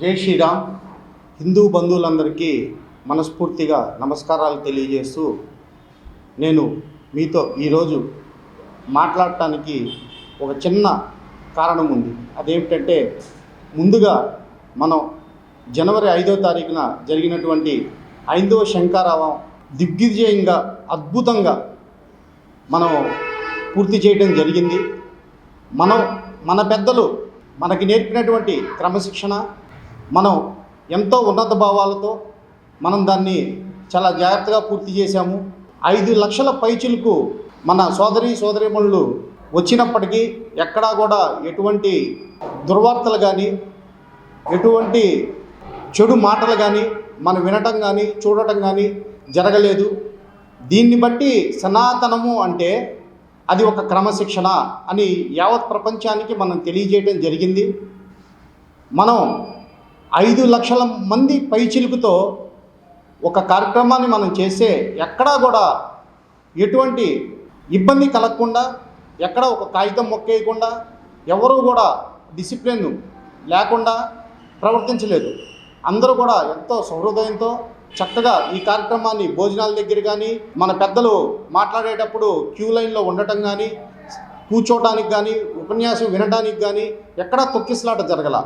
జై శ్రీరామ్. హిందూ బంధువులందరికీ మనస్ఫూర్తిగా నమస్కారాలు తెలియజేస్తూ నేను మీతో ఈరోజు మాట్లాడటానికి ఒక చిన్న కారణం ఉంది. అదేమిటంటే ముందుగా మనం జనవరి ఐదో తారీఖున జరిగినటువంటి ఐదవ శంకారావం దిగ్విజయంగా అద్భుతంగా మనం పూర్తి చేయడం జరిగింది. మనం మన పెద్దలు మనకి నేర్పినటువంటి క్రమశిక్షణ మనం ఎంతో ఉన్నత భావాలతో మనం దాన్ని చాలా జాగ్రత్తగా పూర్తి చేశాము. ఐదు లక్షల పైచులకు మన సోదరి సోదరిమణులు వచ్చినప్పటికీ ఎక్కడా కూడా ఎటువంటి దుర్వార్తలు కానీ ఎటువంటి చెడు మాటలు కానీ మనం వినటం కానీ చూడటం కానీ జరగలేదు. దీన్ని బట్టి సనాతనము అంటే అది ఒక క్రమశిక్షణ అని యావత్ ప్రపంచానికి మనం తెలియజేయడం జరిగింది. మనం ఐదు లక్షల మంది పైచిలుకుతో ఒక కార్యక్రమాన్ని మనం చేస్తే ఎక్కడా కూడా ఎటువంటి ఇబ్బంది కలగకుండా ఎక్కడ ఒక కాగితం మొక్కేయకుండా ఎవరూ కూడా డిసిప్లిన్ లేకుండా ప్రవర్తించలేదు. అందరూ కూడా ఎంతో సహృదయంతో చక్కగా ఈ కార్యక్రమాన్ని భోజనాల దగ్గర కానీ మన పెద్దలు మాట్లాడేటప్పుడు క్యూ లైన్లో ఉండటం కానీ కూర్చోవడానికి కానీ ఉపన్యాసం వినడానికి కానీ ఎక్కడా తొక్కిసలాట జరగల.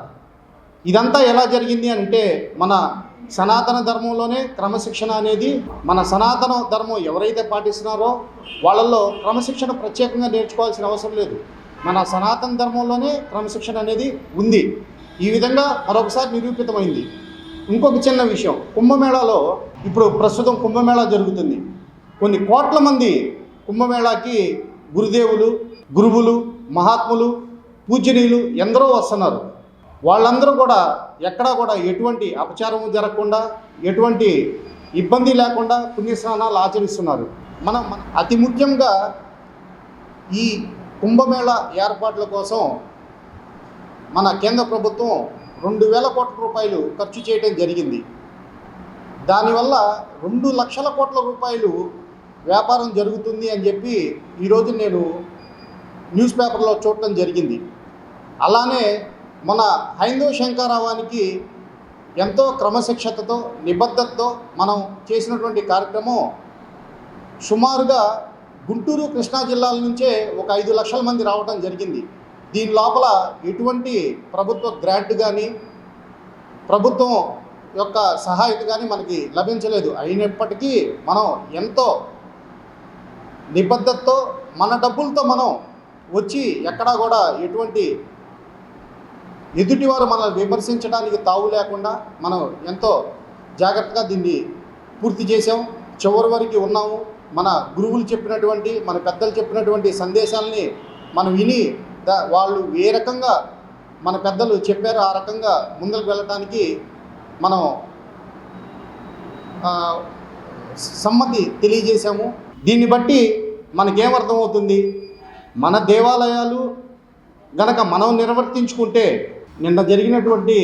ఇదంతా ఎలా జరిగింది అంటే మన సనాతన ధర్మంలోనే క్రమశిక్షణ అనేది మన సనాతన ధర్మం ఎవరైతే పాటిస్తున్నారో వాళ్ళల్లో క్రమశిక్షణ ప్రత్యేకంగా నేర్చుకోవాల్సిన అవసరం లేదు. మన సనాతన ధర్మంలోనే క్రమశిక్షణ అనేది ఉంది. ఈ విధంగా మరొకసారి నిరూపితమైంది. ఇంకొక చిన్న విషయం. కుంభమేళాలో ఇప్పుడు ప్రస్తుతం కుంభమేళా జరుగుతుంది. కొన్ని కోట్ల మంది కుంభమేళాకి గురుదేవులు గురువులు మహాత్ములు పూజనీయులు ఎందరో వస్తున్నారు. వాళ్ళందరూ కూడా ఎక్కడా కూడా ఎటువంటి అపచారం జరగకుండా ఎటువంటి ఇబ్బంది లేకుండా పుణ్యస్నానాలు ఆచరిస్తున్నారు. మనం అతి ముఖ్యంగా ఈ కుంభమేళ ఏర్పాట్ల కోసం మన కేంద్ర ప్రభుత్వం రెండు వేల కోట్ల రూపాయలు ఖర్చు చేయడం జరిగింది. దానివల్ల రెండు లక్షల కోట్ల రూపాయలు వ్యాపారం జరుగుతుంది అని చెప్పి ఈరోజు నేను న్యూస్ పేపర్లో చూడటం జరిగింది. అలానే మన హైందవ శంకారావానికి ఎంతో క్రమశిక్షతతో నిబద్ధతతో మనం చేసినటువంటి కార్యక్రమం సుమారుగా గుంటూరు కృష్ణా జిల్లాల నుంచే ఒక ఐదు లక్షల మంది రావడం జరిగింది. దీని లోపల ఎటువంటి ప్రభుత్వ గ్రాంట్ కానీ ప్రభుత్వం యొక్క సహాయత కానీ మనకి లభించలేదు. అయినప్పటికీ మనం ఎంతో నిబద్ధతతో మన డబ్బులతో మనం వచ్చి ఎక్కడా కూడా ఎటువంటి ఎదుటివారు మనల్ని విమర్శించడానికి తావు లేకుండా మనం ఎంతో జాగ్రత్తగా దీన్ని పూర్తి చేసాం చివరి వరకు ఉన్నాము. మన గురువులు చెప్పినటువంటి మన పెద్దలు చెప్పినటువంటి సందేశాలని మనం విని వాళ్ళు ఏ రకంగా మన పెద్దలు చెప్పారో ఆ రకంగా ముందుకు వెళ్ళటానికి మనం సమ్మతి తెలియజేశాము. దీన్ని బట్టి మనకేమర్థమవుతుంది మన దేవాలయాలు గనక మనం నిర్వర్తించుకుంటే నిన్న జరిగినటువంటి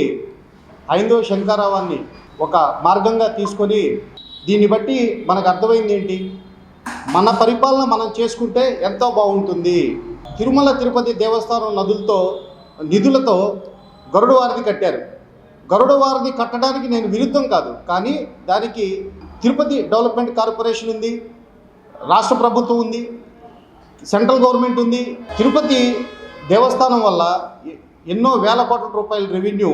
హైందవ శంకారావాన్ని ఒక మార్గంగా తీసుకొని దీన్ని బట్టి మనకు అర్థమైంది ఏంటి? మన పరిపాలన మనం చేసుకుంటే ఎంతో బాగుంటుంది. తిరుమల తిరుపతి దేవస్థానం నదులతో నిధులతో గరుడ వారిది కట్టారు. గరుడ వారిది కట్టడానికి నేను విరుద్ధం కాదు. కానీ దానికి తిరుపతి డెవలప్మెంట్ కార్పొరేషన్ ఉంది రాష్ట్ర ప్రభుత్వం ఉంది సెంట్రల్ గవర్నమెంట్ ఉంది. తిరుపతి దేవస్థానం వల్ల ఎన్నో వేల కోట్ల రూపాయల రెవెన్యూ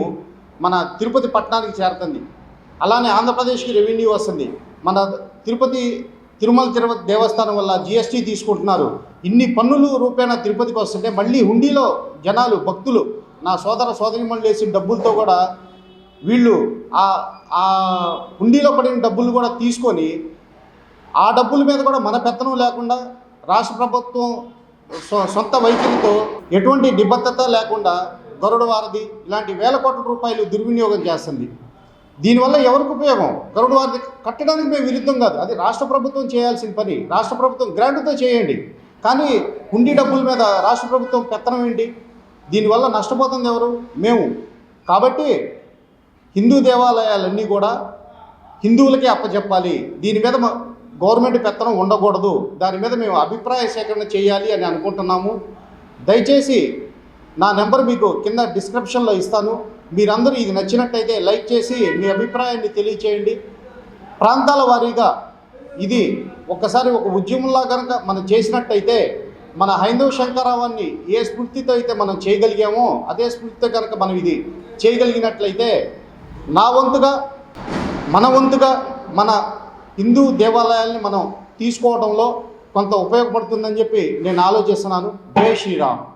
మన తిరుపతి పట్టణానికి చేరుతుంది. అలానే ఆంధ్రప్రదేశ్కి రెవెన్యూ వస్తుంది. మన తిరుపతి తిరుమల తిరుపతి దేవస్థానం వల్ల జిఎస్టీ తీసుకుంటున్నారు. ఇన్ని పన్నులు రూపేణా తిరుపతికి వస్తుంటే మళ్ళీ హుండీలో జనాలు భక్తులు నా సోదర సోదరిమణులు వేసిన డబ్బులతో కూడా వీళ్ళు ఆ హుండీలో పడిన డబ్బులు కూడా తీసుకొని ఆ డబ్బుల మీద కూడా మన పెత్తనం లేకుండా రాష్ట్ర ప్రభుత్వం సొంత వైఖరితో ఎటువంటి నిబద్ధత లేకుండా గరుడ వారధి ఇలాంటి వేల కోట్ల రూపాయలు దుర్వినియోగం చేస్తుంది. దీనివల్ల ఎవరికి ఉపయోగం? గరుడ వారధి కట్టడానికి మేము విరుద్ధం కాదు. అది రాష్ట్ర ప్రభుత్వం చేయాల్సిన పని. రాష్ట్ర ప్రభుత్వం గ్రాంట్తో చేయండి. కానీ హుండీ డబ్బుల మీద రాష్ట్ర ప్రభుత్వం పెత్తనం ఏంటి? దీనివల్ల నష్టపోతుంది ఎవరు? మేము. కాబట్టి హిందూ దేవాలయాలన్నీ కూడా హిందువులకే అప్పచెప్పాలి దీని మీద గవర్నమెంట్ పెత్తనం ఉండకూడదు. దాని మీద మేము అభిప్రాయ సేకరణ చేయాలి అని అనుకుంటున్నాము. దయచేసి నా నెంబర్ మీకు కింద డిస్క్రిప్షన్లో ఇస్తాను. మీరందరూ ఇది నచ్చినట్టయితే లైక్ చేసి మీ అభిప్రాయాన్ని తెలియచేయండి. ప్రాంతాల వారీగా ఇది ఒక్కసారి ఒక ఉద్యమంలా కనుక మనం చేసినట్టయితే మన హైందవ శంకరావాన్ని ఏ స్ఫూర్తితో అయితే మనం చేయగలిగామో అదే స్ఫూర్తితో కనుక మనం ఇది చేయగలిగినట్లయితే నా వంతుగా మన వంతుగా మన హిందూ దేవాలయాల్ని మనం తీసుకోవడంలో కొంత ఉపయోగపడుతుందని చెప్పి నేను ఆలోచిస్తున్నాను. జై శ్రీరామ్.